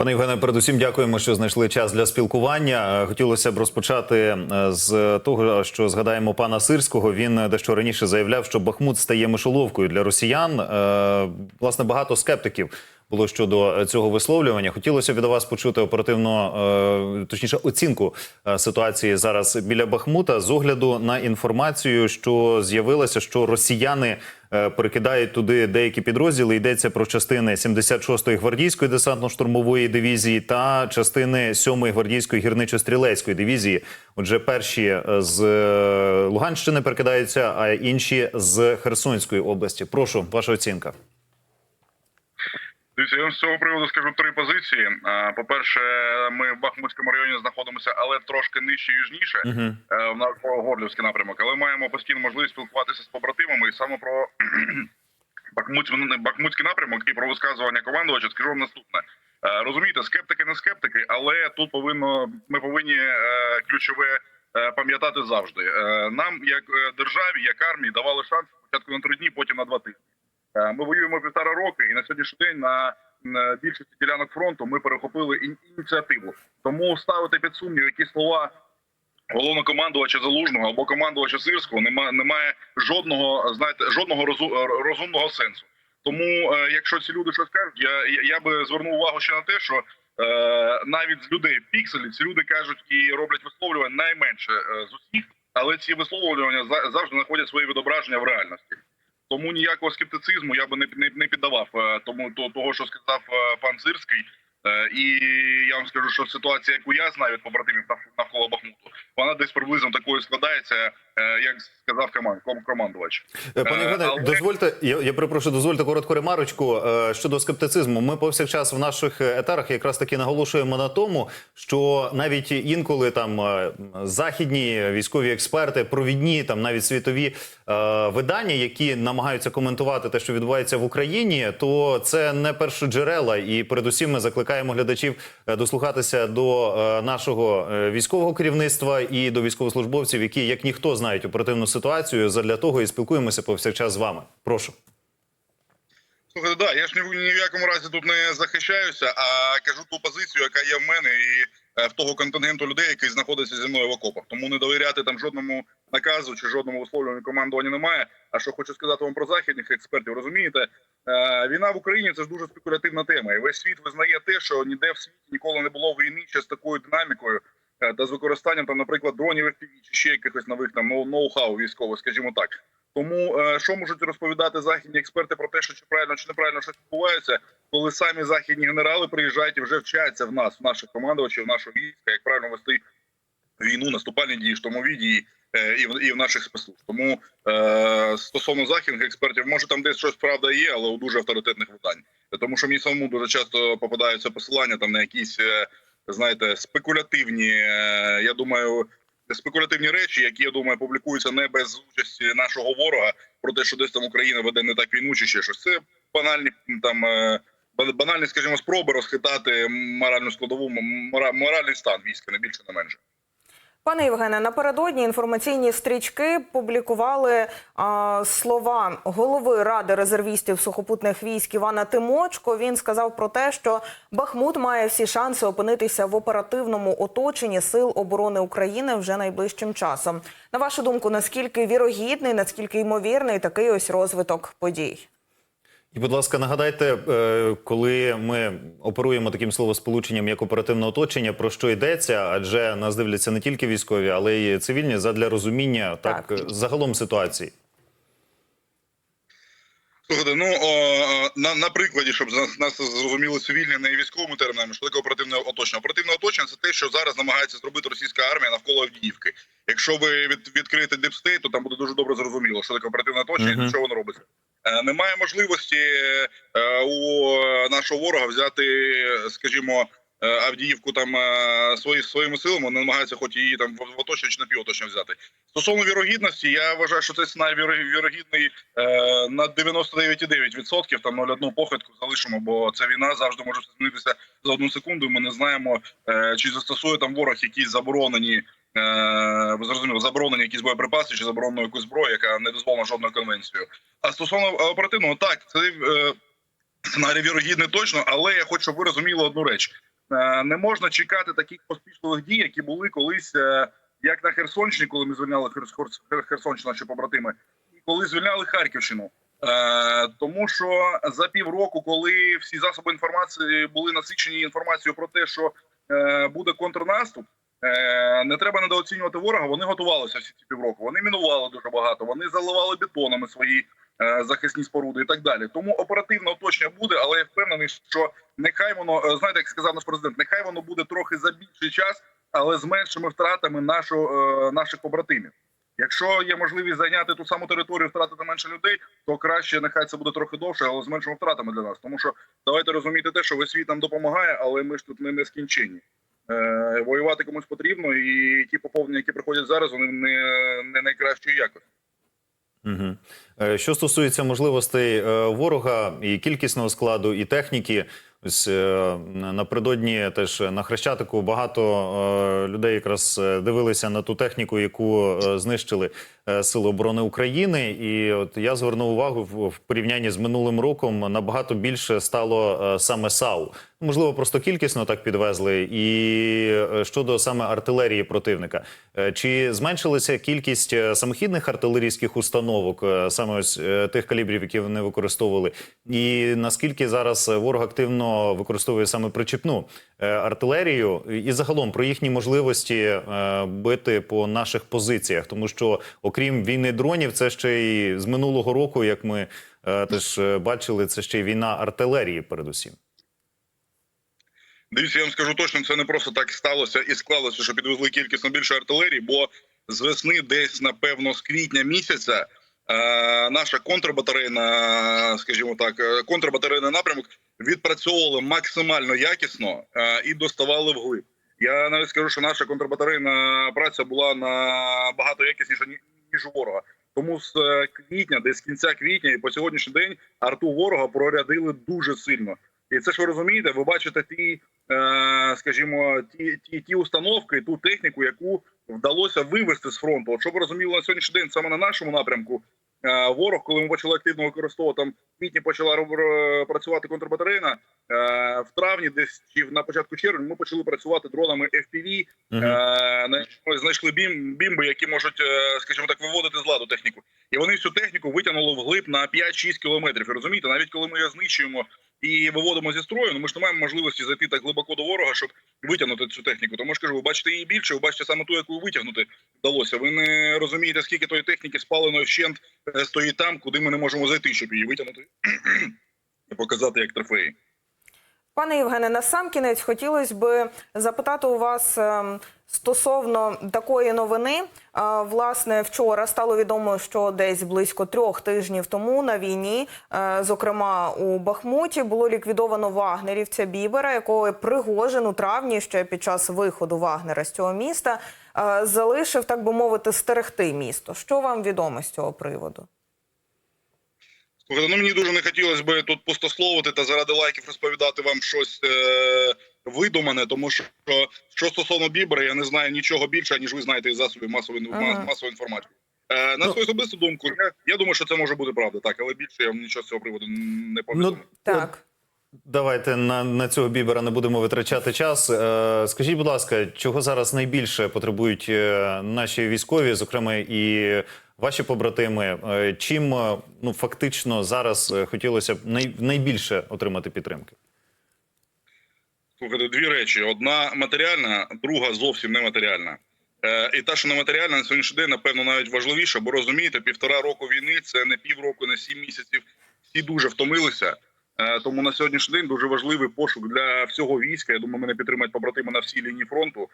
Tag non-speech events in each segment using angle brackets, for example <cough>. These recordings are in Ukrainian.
Пане Євгене, передусім дякуємо, що знайшли час для спілкування. Е, Хотілося б розпочати е, з того, що згадаємо пана Сирського. Він дещо раніше заявляв, що Бахмут стає мишоловкою для росіян. Е, Власне, багато скептиків було щодо цього висловлювання. Хотілося від вас почути оперативно, точніше, оцінку ситуації зараз біля Бахмута з огляду на інформацію, що з'явилося, що росіяни перекидають туди деякі підрозділи. Йдеться про частини 76-ї гвардійської десантно-штурмової дивізії та частини 7-ї гвардійської гірничо-стрілецької дивізії. Отже, перші е, з е, Луганщини перекидаються, а інші з Херсонської області. Прошу, ваша оцінка. З цього приводу скажу три позиції. По-перше, ми в Бахмутському районі знаходимося, але трошки нижче южніше Угу. е, в наш Горлівський напрямок. Але маємо постійну можливість спілкуватися з побратимами і саме про <clears throat> Бахмутський, Бахмутський напрямок і про висказування командувача. Скажу вам наступне. Е, Розумієте, скептики не скептики, але тут повинно ми повинні е, ключове пам'ятати завжди. Нам, як державі, як армії, давали шанс спочатку на три дні, потім на два тижні. Е, Ми воюємо півтора роки, і на сьогоднішній день на, більшості ділянок фронту ми перехопили ініціативу. Тому ставити під сумнів які слова головнокомандувача залужного або командувача сирського немає, немає жодного, знаєте, жодного розу- розумного сенсу. Тому, е, якщо ці люди щось кажуть, я, я, я би звернув увагу ще на те, що е, навіть з людей пікселі ці люди кажуть і роблять висловлювання найменше е, з усіх, але ці висловлювання за- завжди знаходять своє відображення в реальності. Тому ніякого скептицизму я би не, не, не піддавав е, тому то, того, що сказав е, пан Сирський. Е, І я вам скажу, що ситуація, яку я знаю від побратимів нав- навколо Бахмуту, вона десь приблизно такою складається, як сказав команд, командувач. Е, Пане Е, Євгене, але- дозвольте, я, я перепрошую, дозвольте коротку ремарочку е, щодо скептицизму. Ми повсякчас в наших етерах якраз таки наголошуємо на тому, що навіть інколи там е, західні військові експерти, провідні, там навіть світові е, видання, які намагаються коментувати те, що відбувається в Україні, то це не першоджерела. І передусім ми закликаємо глядачів е, дослухатися до е, нашого е, військового керівництва і до військовослужбовців, які як ніхто знають оперативну ситуацію. Задля того і спілкуємося повсякчас з вами. Прошу. Слухайте, да, я ж ні, ні в якому разі тут не захищаюся, а кажу ту позицію, яка є в мене, і е, в того контингенту людей, який знаходиться зі мною в окопах. Тому не довіряти там жодному наказу чи жодному висловлюванню командування немає. А що хочу сказати вам про західних експертів, розумієте, е, війна в Україні це ж дуже спекулятивна тема. І весь світ визнає те, що ніде в світі ніколи не було війни ще з такою динамікою. Е, Та з використанням там, наприклад, дронів FPV чи ще якихось нових там ноу- ноу-хау військових, скажімо так. Тому е, що можуть розповідати західні експерти про те, що чи правильно чи неправильно щось відбувається, коли самі західні генерали приїжджають і вже вчаться в нас, в наших командувачів, в нашого війська, як правильно вести війну, наступальні дії, штурмові дії е, і в і в наших спецслужб. Тому е, стосовно західних експертів, може там десь щось правда є, але у дуже авторитетних видань. Тому що мені самому дуже часто попадаються посилання там на якісь, знаєте, спекулятивні. е, я думаю. Спекулятивні речі, які я думаю, публікуються не без участі нашого ворога, про те, що десь там Україна веде не так війну, чи ще щось. Це банальні там е, банальні, скажімо, спроби розхитати моральну складову, моральний стан війська, не більше, не менше. Пане Євгене, напередодні інформаційні стрічки публікували а, слова голови ради резервістів сухопутних військ Івана Тимочко. Він сказав про те, що Бахмут має всі шанси опинитися в оперативному оточенні сил оборони України вже найближчим часом. На вашу думку, наскільки вірогідний, наскільки ймовірний такий ось розвиток подій? І, будь ласка, нагадайте, е, коли ми оперуємо таким словосполученням як оперативне оточення, про що йдеться? Адже нас дивляться не тільки військові, але й цивільні задля розуміння так, Так. е, загалом ситуації. Слухайте, ну о, на, на прикладі, щоб нас зрозуміли цивільні, не військовими термінами, що таке оперативне оточення. Оперативне оточення це те, що зараз намагається зробити російська армія навколо Авдіївки. Якщо ви від, відкриєте дипстейт, то там буде дуже добре зрозуміло, що таке оперативне оточення і що воно робиться. Е, немає можливості е, у нашого ворога взяти, скажімо, е, Авдіївку там свої своїми силами, вони намагаються хоч її там в оточення чи напівоточення взяти. Стосовно вірогідності, я вважаю, що цей сценарій віро- вірогідний на 99,9%, там 0,1 похитку залишимо, бо ця війна завжди може змінитися за одну секунду. Ми не знаємо, чи застосує там ворог якісь заборонені. Е, ви зрозуміли, заборонені якісь боєприпаси чи заборонену якусь зброю, яка не дозволена жодною конвенцією. А стосовно оперативного, так це е, сценарій вірогідний точно, але я хочу, щоб ви розуміли одну реч. е, не можна чекати таких поспішливих дій, які були колись, е, як на Херсонщині, коли ми звільняли Херс- Херс- Херсонщину, наші побратими, і коли звільняли Харківщину. Е, тому що за півроку, коли всі засоби інформації були насичені інформацією про те, що е, буде контрнаступ, е, не треба недооцінювати ворога. Вони готувалися всі ці півроку. Вони мінували дуже багато. Вони заливали бетонами свої е, захисні споруди і так далі. Тому оперативне оточення буде, але я впевнений, що нехай воно е, знаєте, як сказав наш президент, нехай воно буде трохи за більший час, але з меншими втратами нашого, е, наших побратимів. Якщо є можливість зайняти ту саму територію, втратити менше людей, то краще нехай це буде трохи довше, але з меншими втратами для нас. Тому що давайте розуміти те, що весь світ нам допомагає, але ми ж тут не нескінченні. Е, воювати комусь потрібно, і ті поповнення, які приходять зараз, вони не, не найкращої якості. Угу. Що стосується можливостей е, ворога і кількісного складу, і техніки, ось напередодні теж на Хрещатику багато людей якраз дивилися на ту техніку, яку знищили Сили оборони України. І от я звернув увагу в, порівнянні з минулим роком набагато більше стало е, саме САУ. Можливо, просто кількісно так підвезли. І е, щодо саме артилерії противника, Е, чи зменшилася кількість е, самохідних артилерійських установок, е, саме ось е, тих калібрів, які вони використовували, і наскільки зараз е, ворог активно використовує саме причіпну е, артилерію, і загалом про їхні можливості е, бити по наших позиціях, тому що окрім війни дронів, це ще й з минулого року, як ми е, теж е, бачили, це ще й війна артилерії, передусім. Дивіться, я вам скажу точно, це не просто так сталося і склалося, що підвезли кількісно більше артилерії, бо з весни, десь напевно, з квітня місяця, е, наша контрбатарейна, скажімо так, контрбатарейний напрямок відпрацьовували максимально якісно і доставали вглиб. Я навіть скажу, що наша контрбатарейна праця була набагато якісніша ні- ніж ворога. Тому з е, квітня, десь з кінця квітня і по сьогоднішній день арту ворога прорядили дуже сильно. І це ж ви розумієте, ви бачите ті, е, скажімо, ті, ті, ті установки, ту техніку, яку вдалося вивести з фронту. От щоб розуміло на сьогоднішній день, саме на нашому напрямку, ворог, коли ми почали активно використовувати там в квітні почала працювати контрбатарейна. Е, в травні, десь чи на початку червня, ми почали працювати дронами FPV, Мгм. Е, на- знайшли бім, бімби, які можуть, е, скажімо так, виводити з ладу техніку. І вони всю техніку витягнули вглиб на 5-6 кілометрів. І розумієте, навіть коли ми її знищуємо і виводимо зі строю, ну ми ж не маємо можливості зайти так глибоко до ворога, щоб витягнути цю техніку. Тому ж кажу, ви бачите її більше, ви бачите саме ту, яку витягнути вдалося. Ви не розумієте, скільки тої техніки спаленої вщент е, стоїть там, куди ми не можемо зайти, щоб її витягнути <clears throat> і показати як трофеї. Пане Євгене, на сам кінець хотілося б запитати у вас ем, стосовно такої новини. Власне, вчора стало відомо, що десь близько трьох тижнів тому на війні, зокрема у Бахмуті, було ліквідовано вагнерівця Бібера, якого Пригожин у травні ще під час виходу Вагнера з цього міста залишив, так би мовити, стерегти місто. Що вам відомо з цього приводу? Ну мені дуже не хотілося би тут пустословити та заради лайків розповідати вам щось е, видумане, тому що що стосовно Бібера, я не знаю нічого більше, ніж ви знаєте із засобів масової Ага. масової інформації. Е, на Ну. свою особисту думку, я, я думаю, що це може бути правда, так, але більше я вам нічого з цього приводу не повідомлю. Ну, Так. Давайте на, на цього бібера не будемо витрачати час. Е, скажіть, будь ласка, чого зараз найбільше потребують е, наші військові, зокрема і ваші побратими? Е, чим е, ну фактично зараз хотілося б най, найбільше отримати підтримки? Слухайте, дві речі: одна матеріальна, друга зовсім нематеріальна. Е, і та, що нематеріальна на сьогоднішній день, напевно, навіть важливіше, бо розумієте, півтора року війни це не півроку, не сім місяців. Всі дуже втомилися. Е, тому на сьогоднішній день дуже важливий пошук для всього війська. Я думаю, мене підтримають побратими на всій лінії фронту.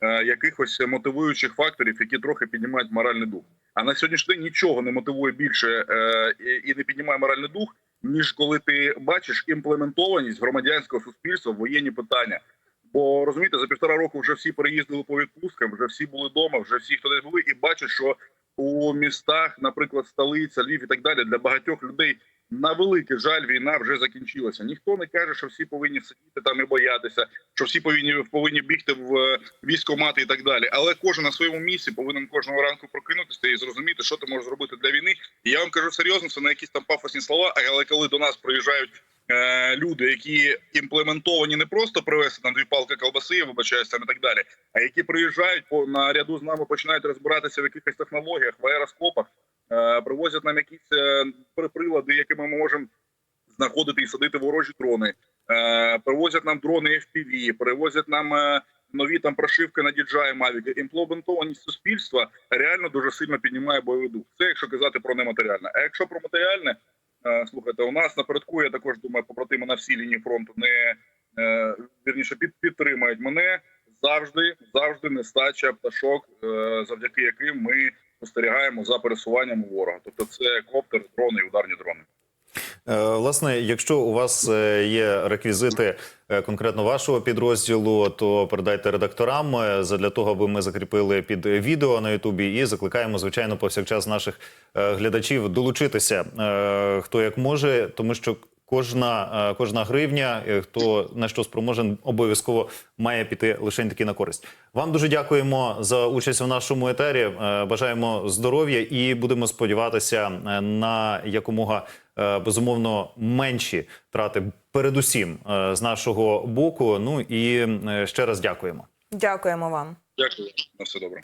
е, Якихось мотивуючих факторів, які трохи піднімають моральний дух. А на сьогоднішній день нічого не мотивує більше е, і не піднімає моральний дух, ніж коли ти бачиш імплементованість громадянського суспільства в воєнні питання. Бо розумієте, за півтора року вже всі переїздили по відпусткам, вже всі були вдома, вже всі хто десь були, і бачать, що у містах, наприклад, столиця, Львів і так далі, для багатьох людей на великий жаль, війна вже закінчилася. Ніхто не каже, що всі повинні сидіти там і боятися, що всі повинні повинні бігти в е, військкомати і так далі. Але кожен на своєму місці повинен кожного ранку прокинутися і зрозуміти, що ти можеш зробити для війни. І я вам кажу серйозно, це не якісь там пафосні слова. Але коли до нас приїжджають е, люди, які імплементовані не просто привезти там дві палки колбаси, вибачаюсь там і так далі, а які приїжджають по на ряду з нами, починають розбиратися в якихось технологіях, в аероскопах, привозять нам якісь е, прилади, якими ми можемо знаходити і садити ворожі дрони. Е, привозять нам дрони FPV, привозять нам е, нові там прошивки на DJI Mavic. Імплементованість суспільства реально дуже сильно піднімає бойовий дух. Це якщо казати про нематеріальне. А якщо про матеріальне, е, слухайте, у нас напередку, я також думаю, побратими на всій лінії фронту не е, вірніше під, підтримають мене завжди, завжди нестача пташок, е, завдяки яким ми спостерігаємо за пересуванням ворога. Тобто це коптер, дрони і ударні дрони. Е, Власне, якщо у вас е, є реквізити е, конкретно вашого підрозділу, то передайте редакторам задля того, аби ми закріпили під відео на Ютубі і закликаємо, звичайно, повсякчас наших глядачів долучитися хто як може, тому що. Кожна, е, кожна гривня, е, хто на що спроможен, обов'язково має піти лише таки на користь. Вам дуже дякуємо за участь у нашому етері. Е, Бажаємо здоров'я і будемо сподіватися на якомога безумовно менші трати, передусім з нашого боку. Ну і ще раз дякуємо. Дякуємо вам. Дякую на все добре.